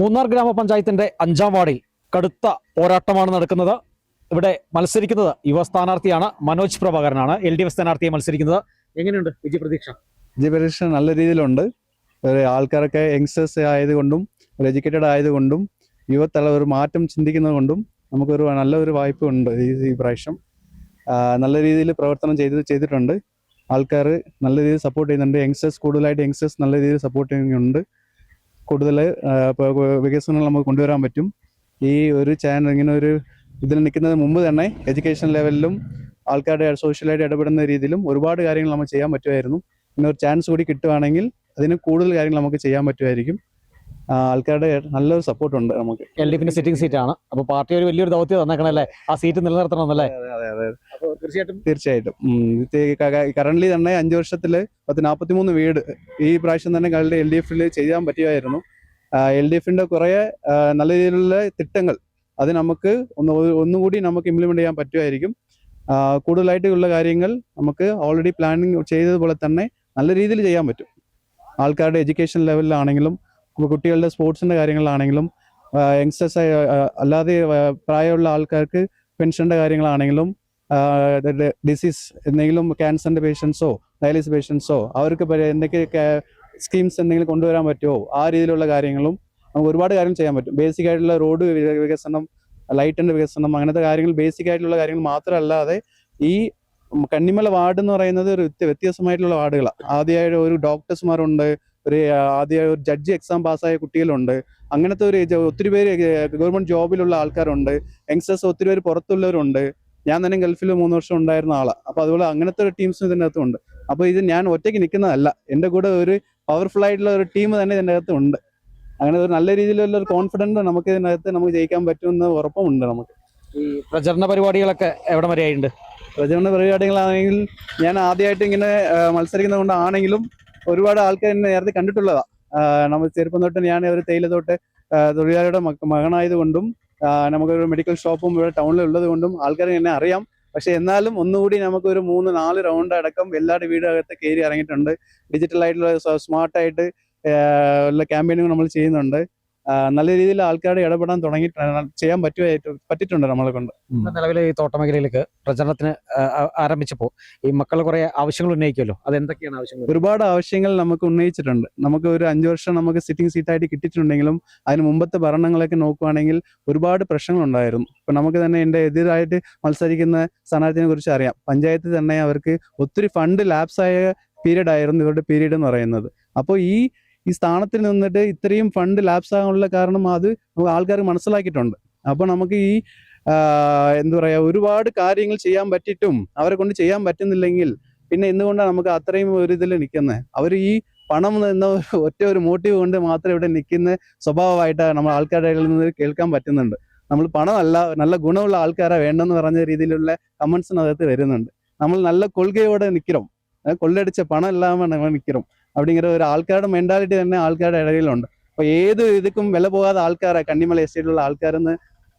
മൂന്നാർ ഗ്രാമപഞ്ചായത്തിന്റെ അഞ്ചാം വാർഡിൽ കടുത്ത പോരാട്ടമാണ് നടക്കുന്നത്. ഇവിടെ മത്സരിക്കുന്നത് യുവ സ്ഥാനാർത്ഥിയാണ് മനോജ് പ്രഭാകരനാണ്. എൽ ഡി എഫ് സ്ഥാനാർത്ഥിയെ മത്സരിക്കുന്നത്. എങ്ങനെയുണ്ട് വിജയ പ്രതീക്ഷ? വിജയപരീക്ഷ നല്ല രീതിയിലുണ്ട്. ആൾക്കാരൊക്കെ യങ്സ്റ്റേഴ്സ് ആയതുകൊണ്ടും എഡ്യൂക്കേറ്റഡ് ആയതുകൊണ്ടും യുവതല ഒരു മാറ്റം ചിന്തിക്കുന്നത് കൊണ്ടും നമുക്കൊരു നല്ലൊരു വായ്പ ഉണ്ട് ഈ പ്രാവശ്യം. നല്ല രീതിയിൽ പ്രവർത്തനം ചെയ്ത് ചെയ്തിട്ടുണ്ട്. ആൾക്കാർ നല്ല രീതിയിൽ സപ്പോർട്ട് ചെയ്യുന്നുണ്ട്. യങ്സ്റ്റേഴ്സ് കൂടുതലായിട്ട് യങ്സ്റ്റേഴ്സ് നല്ല രീതിയിൽ സപ്പോർട്ട് ചെയ്യുന്നുണ്ട്. കൂടുതൽ വികസനങ്ങൾ നമുക്ക് കൊണ്ടുവരാൻ പറ്റും. ഈ ഒരു ചാനൽ ഇങ്ങനെ ഒരു ഇതിൽ നിൽക്കുന്നതിന് മുമ്പ് തന്നെ എഡ്യൂക്കേഷൻ ലെവലിലും ആൾക്കാരുടെ സോഷ്യലായിട്ട് ഇടപെടുന്ന രീതിയിലും ഒരുപാട് കാര്യങ്ങൾ നമുക്ക് ചെയ്യാൻ പറ്റുമായിരുന്നു. പിന്നെ ഒരു ചാൻസ് കൂടി കിട്ടുവാണെങ്കിൽ അതിന് കൂടുതൽ കാര്യങ്ങൾ നമുക്ക് ചെയ്യാൻ പറ്റുമായിരിക്കും. ആൾക്കാരുടെ നല്ലൊരു സപ്പോർട്ട് ഉണ്ട് നമുക്ക്. എൽ ഡി എഫിന്റെ സിറ്റിംഗ് സീറ്റാണ്. അപ്പൊ പാർട്ടി ഒരു വലിയൊരു ദൗത്യം തന്നേക്കണല്ലേ? ആ സീറ്റ് നിലനിർത്തണം എന്നല്ലേ? അതെ അതെ അപ്പോൾ തീർച്ചയായിട്ടും. തീർച്ചയായിട്ടും. കറന്റ് തന്നെ അഞ്ചു വർഷത്തിൽ പത്ത് നാൽപ്പത്തിമൂന്ന് വീട്. ഈ പ്രാവശ്യം തന്നെ കളുടെ എൽ ഡി എഫിൽ ചെയ്യാൻ പറ്റുമായിരുന്നു എൽ ഡി എഫിന്റെ കുറെ നല്ല രീതിയിലുള്ള തിട്ടങ്ങൾ അത് നമുക്ക് ഒന്ന് ഒന്നുകൂടി നമുക്ക് ഇംപ്ലിമെന്റ് ചെയ്യാൻ പറ്റുമായിരിക്കും. കൂടുതലായിട്ടുള്ള കാര്യങ്ങൾ നമുക്ക് ഓൾറെഡി പ്ലാനിങ് ചെയ്തതുപോലെ തന്നെ നല്ല രീതിയിൽ ചെയ്യാൻ പറ്റും. ആൾക്കാരുടെ എഡ്യൂക്കേഷൻ ലെവലിലാണെങ്കിലും കുട്ടികളുടെ സ്പോർട്സിന്റെ കാര്യങ്ങളിലാണെങ്കിലും യങ്സ്റ്റേഴ്സ് അല്ലാതെ പ്രായമുള്ള ആൾക്കാർക്ക് പെൻഷന്റെ കാര്യങ്ങളാണെങ്കിലും ഡിസീസ് എന്തെങ്കിലും ക്യാൻസറിന്റെ പേഷ്യൻസോ ഡയാലിസിസ് പേഷ്യൻസോ അവർക്ക് എന്തൊക്കെ സ്കീംസ് എന്തെങ്കിലും കൊണ്ടുവരാൻ പറ്റുമോ ആ രീതിയിലുള്ള കാര്യങ്ങളും നമുക്ക് ഒരുപാട് കാര്യങ്ങൾ ചെയ്യാൻ പറ്റും. ബേസിക് ആയിട്ടുള്ള റോഡ് വികസനം ലൈറ്റിന്റെ വികസനം അങ്ങനത്തെ കാര്യങ്ങൾ ബേസിക് ആയിട്ടുള്ള കാര്യങ്ങൾ മാത്രമല്ലാതെ ഈ കണ്ണിമല വാർഡ് എന്ന് പറയുന്നത് ഒരു വ്യത്യ- വ്യത്യസ്തമായിട്ടുള്ള വാർഡുകളാണ് ആദ്യമായിട്ട് ഒരു ഡോക്ടേഴ്സ്മാരുണ്ട് ഒരു ആദ്യമായി ഒരു ജഡ്ജി എക്സാം പാസ്സായ കുട്ടികളുണ്ട്. അങ്ങനത്തെ ഒരു ഒത്തിരി പേര് ഗവൺമെന്റ് ജോബിലുള്ള ആൾക്കാരുണ്ട്. യങ്സ്റ്റേഴ്സ് ഒത്തിരി പേര് പുറത്തുള്ളവരുണ്ട്. ഞാൻ തന്നെ ഗൾഫിൽ മൂന്ന് വർഷം ഉണ്ടായിരുന്ന ആളാണ് അപ്പൊ അതുപോലെ അങ്ങനത്തെ ഒരു ടീംസ് ഇതിന്റെ അകത്തുണ്ട് അപ്പൊ ഇത് ഞാൻ ഒറ്റയ്ക്ക് നിൽക്കുന്നതല്ല എന്റെ കൂടെ ഒരു പവർഫുൾ ആയിട്ടുള്ള ഒരു ടീം തന്നെ ഇതിന്റെ അകത്ത് ഉണ്ട്. അങ്ങനെ ഒരു നല്ല രീതിയിലുള്ള ഒരു കോൺഫിഡൻസ് നമുക്ക് ഇതിനകത്ത് നമുക്ക് ജയിക്കാൻ പറ്റുമെന്ന് ഉറപ്പുമുണ്ട് നമുക്ക്. ഈ പ്രചരണ പരിപാടികളൊക്കെ എവിടെ വരെ ആയിട്ടുണ്ട്? പ്രചരണ പരിപാടികളാണെങ്കിൽ ഞാൻ ആദ്യമായിട്ട് ഇങ്ങനെ മത്സരിക്കുന്നത് കൊണ്ടാണെങ്കിലും ഒരുപാട് ആൾക്കാർ എന്നെ നേരത്തെ കണ്ടിട്ടുള്ളതാണ് നമ്മൾ ചെറുപ്പം തൊട്ട് ഞാൻ ഒരു തേയില തൊട്ട് തൊഴിലാളിയുടെ മക- മകനായതുകൊണ്ടും നമുക്കൊരു മെഡിക്കൽ ഷോപ്പും ഇവിടെ ടൗണിൽ ഉള്ളത് കൊണ്ടും ആൾക്കാർ എന്നെ അറിയാം. പക്ഷെ എന്നാലും ഒന്നുകൂടി നമുക്ക് ഒരു മൂന്ന് നാല് റൗണ്ട് അടക്കം എല്ലാവരുടെ വീടകത്ത് കയറി ഇറങ്ങിയിട്ടുണ്ട്. ഡിജിറ്റൽ ആയിട്ടുള്ള സ്മാർട്ടായിട്ട് ഉള്ള ക്യാമ്പയിനുകൾ നമ്മൾ ചെയ്യുന്നുണ്ട്. നല്ല രീതിയിൽ ആൾക്കാരുടെ ഇടപെടാൻ തുടങ്ങി ചെയ്യാൻ പറ്റുമായിട്ട് പറ്റിയിട്ടുണ്ട് നമ്മളെ കൊണ്ട്. നിലവിലെ ഈ തോട്ടമേഖലയിലേക്ക് പ്രചരണത്തിന് ആരംഭിച്ചപ്പോൾ ഈ മക്കൾ കുറെ ആവശ്യങ്ങൾ ഉന്നയിക്കുമല്ലോ അത് എന്തൊക്കെയാണ് ആവശ്യങ്ങൾ? ഒരുപാട് ആവശ്യങ്ങൾ നമുക്ക് ഉന്നയിച്ചിട്ടുണ്ട്. നമുക്ക് ഒരു അഞ്ചു വർഷം നമുക്ക് സിറ്റിംഗ് സീറ്റായിട്ട് കിട്ടിയിട്ടുണ്ടെങ്കിലും അതിന് മുമ്പത്തെ ഭരണങ്ങളൊക്കെ നോക്കുവാണെങ്കിൽ ഒരുപാട് പ്രശ്നങ്ങളുണ്ടായിരുന്നു. ഇപ്പൊ നമുക്ക് തന്നെ എന്റെ എതിരായിട്ട് മത്സരിക്കുന്ന സ്ഥാനാർത്ഥിനെ കുറിച്ച് അറിയാം. പഞ്ചായത്തിൽ തന്നെ അവർക്ക് ഒത്തിരി ഫണ്ട് ലാപ്സ് ആയ പീരീഡ് ആയിരുന്നു ഇവരുടെ പീരീഡ് എന്ന് പറയുന്നത്. അപ്പോൾ ഈ ഈ സ്ഥാനത്തിൽ നിന്നിട്ട് ഇത്രയും ഫണ്ട് ലാപ്സ് ആകാനുള്ള കാരണം അത് ആൾക്കാർ മനസ്സിലാക്കിയിട്ടുണ്ട്. അപ്പോൾ നമുക്ക് ഈ എന്താ പറയാ ഒരുപാട് കാര്യങ്ങൾ ചെയ്യാൻ പറ്റിയിട്ടും അവരെ കൊണ്ട് ചെയ്യാൻ പറ്റുന്നില്ലെങ്കിൽ പിന്നെ എന്തുകൊണ്ടാണ് നമുക്ക് അത്രയും ഒരു ഇതിൽ നിൽക്കുന്നത്? അവർ ഈ പണം എന്ന ഒറ്റ ഒരു മോട്ടീവ് കൊണ്ട് മാത്രം ഇവിടെ നിൽക്കുന്ന സ്വഭാവമായിട്ട് നമ്മൾ ആൾക്കാരുടെ നിന്ന് കേൾക്കാൻ പറ്റുന്നുണ്ട്. നമ്മൾ പണമല്ല നല്ല ഗുണമുള്ള ആൾക്കാരെ വേണ്ടെന്ന് പറഞ്ഞ രീതിയിലുള്ള കമൻസിനകത്ത് വരുന്നുണ്ട്. നമ്മൾ നല്ല കൊள்കയോടെ നിൽക്കണം. കൊള്ളടിച്ച പണം ഇല്ലാമ നമ്മൾ നിൽക്കണം. அப்படிங்கிற ഒരു ആൾക്കാരുടെ മെന്റാലിറ്റി തന്നെ ആൾക്കാരുടെ ഇടയിലുണ്ട് അപ്പൊ ഏത് ഇതുക്കും വില പോകാതെ ആൾക്കാരെ കണ്ണിമല എസ്റ്റേറ്റിലുള്ള ആൾക്കാരെന്ന്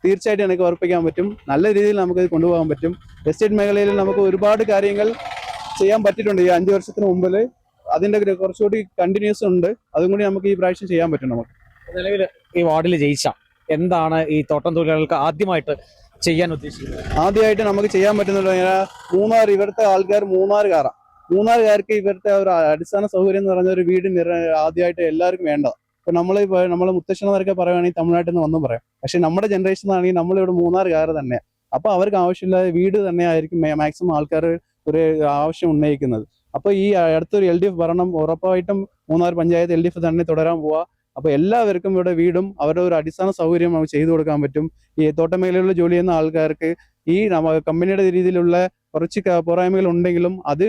തീർച്ചയായിട്ടും എനിക്ക് ഉറപ്പിക്കാൻ പറ്റും നല്ല രീതിയിൽ നമുക്ക് ഇത് കൊണ്ടുപോകാൻ പറ്റും എസ്റ്റേറ്റ് മേഖലയിൽ നമുക്ക് ഒരുപാട് കാര്യങ്ങൾ ചെയ്യാൻ പറ്റിയിട്ടുണ്ട് ഈ അഞ്ചു വർഷത്തിന് മുമ്പിൽ അതിന്റെ ഒരു കുറച്ചുകൂടി കണ്ടിന്യൂസ് ഉണ്ട് അതും കൂടി നമുക്ക് ഈ പ്രാവശ്യം ചെയ്യാൻ പറ്റും നമുക്ക് നിലവിൽ ഈ വാർഡിൽ ജയിച്ച എന്താണ് ഈ തോട്ടം തൊഴിലാളികൾക്ക് ആദ്യമായിട്ട് ചെയ്യാൻ ഉദ്ദേശിക്കുന്നത് ആദ്യമായിട്ട് നമുക്ക് ചെയ്യാൻ പറ്റുന്നത് മൂന്നാർ ഇവിടുത്തെ ആൾക്കാർ മൂന്നാറുകാരാണ് മൂന്നാറുകാർക്ക് ഇവരുടെ ഒരു അടിസ്ഥാന സൗകര്യം എന്ന് പറഞ്ഞ ഒരു വീട് ആദ്യമായിട്ട് എല്ലാവർക്കും വേണ്ട. ഇപ്പൊ നമ്മൾ നമ്മളെ മുത്തശ്ശന്മാരൊക്കെ പറയുകയാണെങ്കിൽ തമിഴ്നാട്ടിൽ നിന്ന് വന്നു പറയാം. പക്ഷെ നമ്മുടെ ജനറേഷൻ ആണെങ്കിൽ നമ്മളിവിടെ മൂന്നാറുകാർ തന്നെ. അപ്പൊ അവർക്ക് ആവശ്യമില്ലാതെ വീട് തന്നെ ആയിരിക്കും മാക്സിമം ആൾക്കാർ ഒരു ആവശ്യം ഉന്നയിക്കുന്നത്. അപ്പൊ ഈ അടുത്തൊരു എൽ ഡി എഫ് ഭരണം ഉറപ്പായിട്ടും Munnar panchayat L D F തന്നെ തുടരാൻ പോവാ. അപ്പൊ എല്ലാവർക്കും ഇവിടെ വീടും അവരുടെ ഒരു അടിസ്ഥാന സൗകര്യം ചെയ്തു കൊടുക്കാൻ പറ്റും. ഈ തോട്ടമേഖലയിലുള്ള ജോലി ചെയ്യുന്ന ആൾക്കാർക്ക് ഈ നമ്മ കമ്പനിയുടെ രീതിയിലുള്ള കുറച്ച് പോരായ്മകൾ ഉണ്ടെങ്കിലും അത്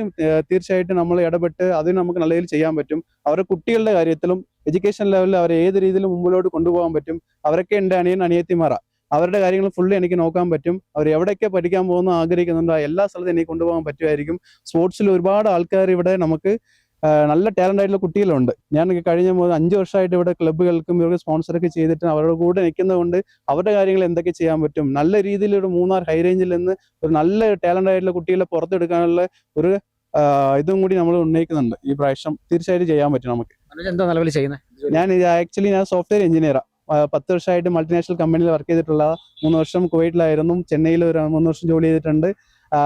തീർച്ചയായിട്ടും നമ്മൾ ഇടപെട്ട് അത് നമുക്ക് നല്ല രീതിയിൽ ചെയ്യാൻ പറ്റും. അവരുടെ കുട്ടികളുടെ കാര്യത്തിലും എഡ്യൂക്കേഷൻ ലെവലിൽ അവരെ ഏത് രീതിയിലും മുമ്പിലോട്ട് കൊണ്ടുപോകാൻ പറ്റും. അവരൊക്കെ എന്റെ അനിയൻ അനിയത്തിമാറ അവരുടെ കാര്യങ്ങൾ ഫുള്ള് എനിക്ക് നോക്കാൻ പറ്റും. അവർ എവിടെയൊക്കെ പഠിക്കാൻ പോകുന്ന ആഗ്രഹിക്കുന്നുണ്ടോ എല്ലാ സ്ഥലത്തും എനിക്ക് കൊണ്ടുപോകാൻ പറ്റുമായിരിക്കും. സ്പോർട്സിൽ ഒരുപാട് ആൾക്കാർ ഇവിടെ നമുക്ക് നല്ല ടാലന്റ് ആയിട്ടുള്ള കുട്ടികളുണ്ട്. ഞാൻ കഴിഞ്ഞ അഞ്ച് വർഷമായിട്ട് ഇവിടെ ക്ലബ്ബുകൾക്കും ഇവർക്ക് സ്പോൺസറൊക്കെ ചെയ്തിട്ട് അവരുടെ കൂടെ നിൽക്കുന്നതുകൊണ്ട് അവരുടെ കാര്യങ്ങൾ എന്തൊക്കെ ചെയ്യാൻ പറ്റും. നല്ല രീതിയിൽ ഒരു മൂന്നാർ ഹൈ റേഞ്ചിൽ നിന്ന് ഒരു നല്ല ടാലന്റ് ആയിട്ടുള്ള കുട്ടികളെ പുറത്തെടുക്കാനുള്ള ഒരു ഇതും കൂടി നമ്മൾ ഉന്നയിക്കുന്നുണ്ട്. ഈ പ്രാവശ്യം തീർച്ചയായിട്ടും ചെയ്യാൻ പറ്റും നമുക്ക്. എന്താ നിലവിൽ ചെയ്യുന്നത്? ഞാൻ ആക്ച്വലി ഞാൻ സോഫ്റ്റ്വെയർ എഞ്ചിനീയറാണ് പത്ത് വർഷമായിട്ട് മൾട്ടിനാഷണൽ കമ്പനിയിൽ വർക്ക് ചെയ്തിട്ടുള്ള മൂന്ന് വർഷം കുവൈറ്റിലായിരുന്നു. ചെന്നൈയിൽ ഒരു മൂന്ന് വർഷം ജോലി ചെയ്തിട്ടുണ്ട്.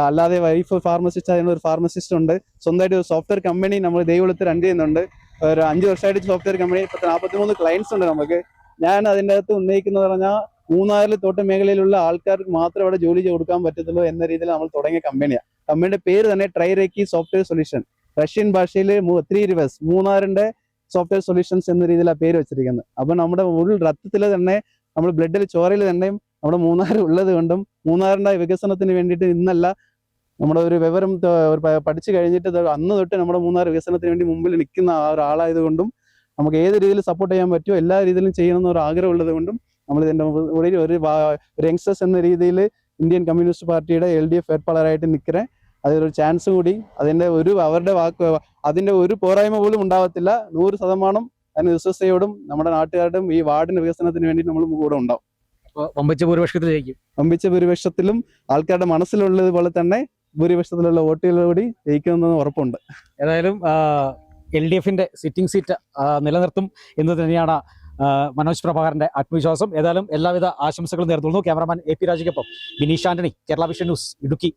അല്ലാതെ വൈഫ് ഫാർമസിസ്റ്റ് ആയിരുന്ന ഒരു ഫാർമസിസ്റ്റ് ഉണ്ട്. സ്വന്തമായിട്ട് ഒരു സോഫ്റ്റ്വെയർ കമ്പനി നമ്മൾ ദൈവത്തിൽ റൺ ചെയ്യുന്നുണ്ട്. ഒരു അഞ്ച് വർഷമായിട്ട് സോഫ്റ്റ്വെയർ കമ്പനി ഇപ്പൊ നാൽപ്പത്തിമൂന്ന് ക്ലയൻസ് ഉണ്ട് നമുക്ക്. ഞാൻ അതിന്റെ അകത്ത് ഉന്നയിക്കുന്നത് പറഞ്ഞാൽ മൂന്നാറിൽ തോട്ട മേഖലയിലുള്ള ആൾക്കാർക്ക് മാത്രം അവിടെ ജോലി കൊടുക്കാൻ പറ്റത്തുള്ളൂ എന്ന രീതിയിൽ നമ്മൾ തുടങ്ങിയ കമ്പനിയാണ് കമ്പനിയുടെ പേര് തന്നെ ട്രൈറേക്കി സോഫ്റ്റ്വെയർ സൊല്യൂഷൻ റഷ്യൻ ഭാഷയിൽ ത്രീ റിവേഴ്സ് മൂന്നാറിന്റെ സോഫ്റ്റ്വെയർ സൊല്യൂഷൻസ് എന്ന രീതിയിൽ ആ പേര് വെച്ചിരിക്കുന്നത്. അപ്പൊ നമ്മുടെ ഉൾ രക്തത്തിൽ തന്നെ നമ്മൾ ബ്ലഡിൽ ചോരയിൽ തന്നെയും നമ്മുടെ മൂന്നാർ ഉള്ളത് കൊണ്ടും മൂന്നാറിന്റെ വികസനത്തിന് വേണ്ടിയിട്ട് ഇന്നല്ല നമ്മുടെ ഒരു വിവരം പഠിച്ചു കഴിഞ്ഞിട്ട് അന്ന് തൊട്ട് നമ്മുടെ മൂന്നാർ വികസനത്തിന് വേണ്ടി മുമ്പിൽ നിൽക്കുന്ന ഒരാളായത് കൊണ്ടും നമുക്ക് ഏത് രീതിയിൽ സപ്പോർട്ട് ചെയ്യാൻ പറ്റുമോ എല്ലാ രീതിയിലും ചെയ്യണമെന്ന് ഒരു ആഗ്രഹമുള്ളത് കൊണ്ടും നമ്മൾ ഇതിന്റെ ഒരു ഒരു യങ്സ്റ്റേഴ്സ് എന്ന രീതിയിൽ ഇന്ത്യൻ കമ്മ്യൂണിസ്റ്റ് പാർട്ടിയുടെ എൽ ഡി എഫ് വേട്പാളരായിട്ട് നിൽക്കണേ. അതിലൊരു ചാൻസ് കൂടി. അതിന്റെ ഒരു അവരുടെ വാക്ക് അതിന്റെ ഒരു പോരായ്മ പോലും ഉണ്ടാവത്തില്ല. നൂറ് ശതമാനം അതിന് വിശ്വസ്തയോടും നമ്മുടെ നാട്ടുകാരുടെയും ഈ വാർഡിന്റെ വികസനത്തിന് വേണ്ടി നമ്മൾ കൂടെ ഉണ്ടാവും. വമ്പിച്ച ഭൂരിപക്ഷത്തിൽ ജയിക്കും വമ്പിച്ച ഭൂരിപക്ഷത്തിലും ആൾക്കാരുടെ മനസ്സിലുള്ളത് പോലെ തന്നെ ഭൂരിപക്ഷത്തിലുള്ള വോട്ടുകളോടി ജയിക്കുമെന്ന് ഉറപ്പുണ്ട്. ഏതായാലും എൽ ഡി എഫിന്റെ സിറ്റിംഗ് സീറ്റ് നിലനിർത്തും എന്ന് തന്നെയാണ് മനോജ് പ്രഭാകരന്റെ ആത്മവിശ്വാസം. ഏതായാലും എല്ലാവിധ ആശംസകളും നേർന്നുള്ളൂ ക്യാമറാമാൻ എ പി രാജയ്ക്കൊപ്പം ബിനീഷ് ആന്റണി കേരള വിഷൻ ന്യൂസ് ഇടുക്കി.